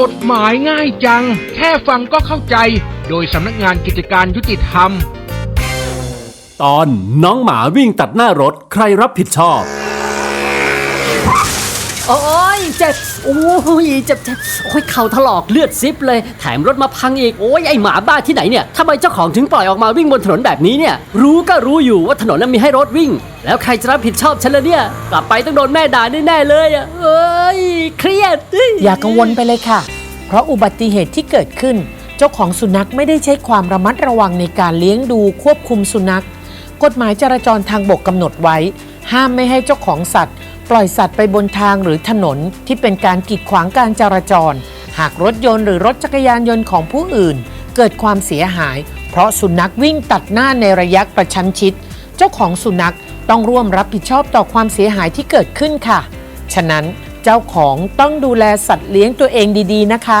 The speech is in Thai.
กฎหมายง่ายจัง แค่ฟังก็เข้าใจ โดยสำนักงานกิจการยุติธรรม ตอนน้องหมาวิ่งตัดหน้ารถใครรับผิดชอบ โอ้ยเจ็บโอ้ยเจ็บเจ็บโอ้ยเข่าถลอกเลือดซิบเลย แถมรถมาพังอีกโอ้ยไอหมาบ้าที่ไหนเนี่ยทำไมเจ้าของถึงปล่อยออกมาวิ่งบนถนนแบบนี้เนี่ยรู้ก็รู้อยู่ว่าถนนนั้นมีให้รถวิ่ง แล้วใครจะรับผิดชอบฉันล่ะเนี่ย กลับไปต้องโดนแม่ด่าแน่ๆเลยอะเอ้ยเครียดอย่ากังวลไปเลยค่ะ เพราะอุบัติเหตุที่เกิดขึ้น เจ้าของสุนัขไม่ได้ใช้ความระมัดระวังในการเลี้ยงดูควบคุมสุนัข กฎหมายจราจรทางบกกำหนดไว้ ห้ามไม่ให้เจ้าของสัตว์ ปล่อยสัตว์ไปบนทางหรือถนนที่เป็นการกีดขวางการจราจร หากรถยนต์หรือรถจักรยานยนต์ของผู้อื่น เกิดความเสียหาย เพราะสุนัขวิ่งตัดหน้าในระยะกระชันชิด เจ้าของสุนัขต้องร่วมรับผิดชอบต่อความเสียหายที่เกิดขึ้นค่ะ ฉะนั้นเจ้าของต้องดูแลสัตว์เลี้ยงตัวเองดีๆนะคะ